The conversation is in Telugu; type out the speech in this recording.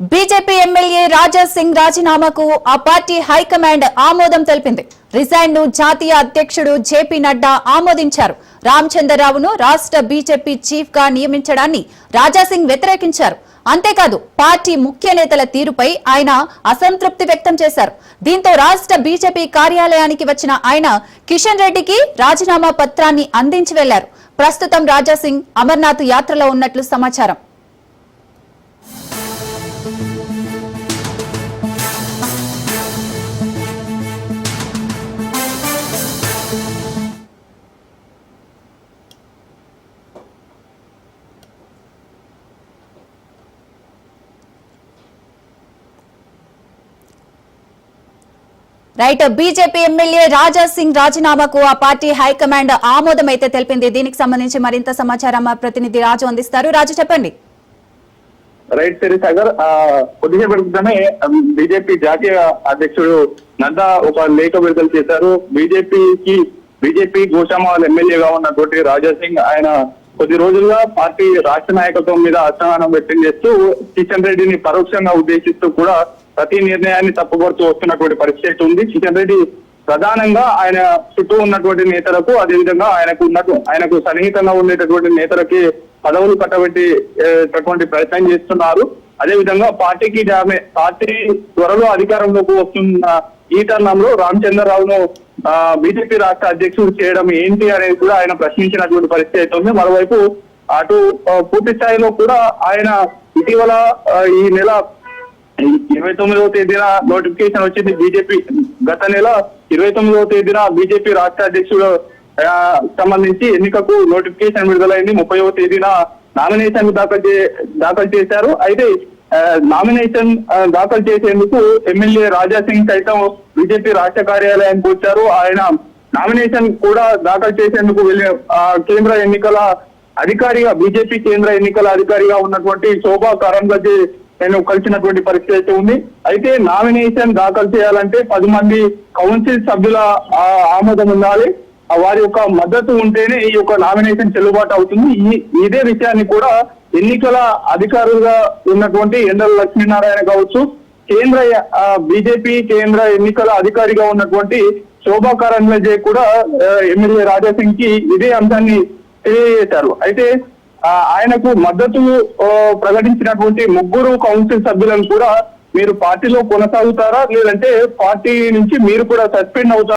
బీజేపీ ఎమ్మెల్యే రాజా సింగ్ రాజీనామాకు ఆ పార్టీ హైకమాండ్ ఆమోదం తెలిపింది. రిజైన్ను జాతీయ అధ్యక్షుడు జేపీ నడ్డా ఆమోదించారు. రామచంద్రరావును రాష్ట్ర బీజేపీ చీఫ్గా నియమించడాన్ని రాజా సింగ్ వ్యతిరేకించారు. అంతేకాదు పార్టీ ముఖ్య నేతల తీరుపై ఆయన అసంతృప్తి వ్యక్తం చేశారు. దీంతో రాష్ట్ర బీజేపీ కార్యాలయానికి వచ్చిన ఆయన కిషన్ రెడ్డికి రాజీనామా పత్రాన్ని అందించి వెళ్ళారు. ప్రస్తుతం రాజా సింగ్ అమర్నాథ్ యాత్రలో ఉన్నట్లు సమాచారం. Right BJP MLA Raja Singh రాజీనామాకు ఆ పార్టీ హైకమాండ్ ఆమోదం అయితే తెలిపింది. దీనికి సంబంధించి మరింత సమాచారం మా ప్రతినిధి రాజు అందిస్తారు. రాజు చెప్పండి. రైట్ సిరి సాగర్ కొద్దిసేపటి క్రితమే బీజేపీ జాతీయ అధ్యక్షుడు నడ్డా ఒక లేఖ విడుదల చేశారు. బీజేపీకి బీజేపీ గోషామాల్ ఎమ్మెల్యేగా ఉన్న తోటి రాజా సింగ్ ఆయన కొద్ది రోజులుగా పార్టీ రాష్ట్ర నాయకత్వం మీద అసహనం వ్యక్తం చేస్తూ కిషన్ రెడ్డిని పరోక్షంగా ఉద్దేశిస్తూ కూడా ప్రతి నిర్ణయాన్ని తప్పుపడుతూ వస్తున్నటువంటి పరిస్థితి ఉంది. కిషన్ రెడ్డి ప్రధానంగా ఆయన చుట్టూ ఉన్నటువంటి నేతలకు అదేవిధంగా ఆయనకు ఉన్నట్టు ఆయనకు సన్నిహితంగా ఉండేటటువంటి నేతలకి పదవులు కట్టబెట్టి అటువంటి ప్రయత్నం చేస్తున్నారు. అదే విధంగా పార్టీకి డామే పార్టీ త్వరలో అధికారంలోకి వస్తున్న ఈ తరుణంలో రామచంద్రరావును బీజేపీ రాష్ట్ర అధ్యక్షుడు చేయడం ఏంటి అనేది కూడా ఆయన ప్రశ్నించినటువంటి పరిస్థితి అయితే ఉంది. మరోవైపు అటు పూర్తి స్థాయిలో కూడా ఆయన ఇటీవల ఈ నెల ఇరవై తొమ్మిదవ తేదీన నోటిఫికేషన్ వచ్చింది బీజేపీ గత నెల ఇరవై తొమ్మిదవ తేదీన బీజేపీ రాష్ట్ర అధ్యక్షుడు సంబంధించి ఎన్నికకు నోటిఫికేషన్ విడుదలైంది. ముప్పైవ తేదీన నామినేషన్ దాఖలు చే- దాఖలు చేశారు. అయితే నామినేషన్ దాఖలు చేసేందుకు ఎమ్మెల్యే రాజా సింగ్ సైతం బీజేపీ రాష్ట్ర కార్యాలయానికి వచ్చారు. ఆయన నామినేషన్ కూడా దాఖలు చేసేందుకు వెళ్ళే కేంద్ర ఎన్నికల అధికారిగా బీజేపీ కేంద్ర ఎన్నికల అధికారిగా ఉన్నటువంటి శోభా కరంగజే నేను కలిసినటువంటి పరిస్థితి అయితే ఉంది. అయితే నామినేషన్ దాఖలు చేయాలంటే పది మంది కౌన్సిల్ సభ్యుల ఆమోదం ఉండాలి. వారి యొక్క మద్దతు ఉంటేనే ఈ యొక్క నామినేషన్ చెల్లుబాటు అవుతుంది. ఈ ఇదే విషయాన్ని కూడా ఎన్నికల అధికారులుగా ఉన్నటువంటి ఎండల లక్ష్మీనారాయణ కావచ్చు కేంద్ర బీజేపీ కేంద్ర ఎన్నికల అధికారిగా ఉన్నటువంటి శోభా కరంద్లజే కూడా ఎమ్మెల్యే రాజాసింగ్కి ఇదే అంశాన్ని తెలియజేశారు. అయితే ఆయనకు మద్దతు ప్రకటించినటువంటి ముగ్గురు కౌన్సిల్ సభ్యులను కూడా మీరు పార్టీలో కొనసాగుతారా? లేదంటే పార్టీ నుంచి మీరు కూడా సస్పెండ్ అవుతారా?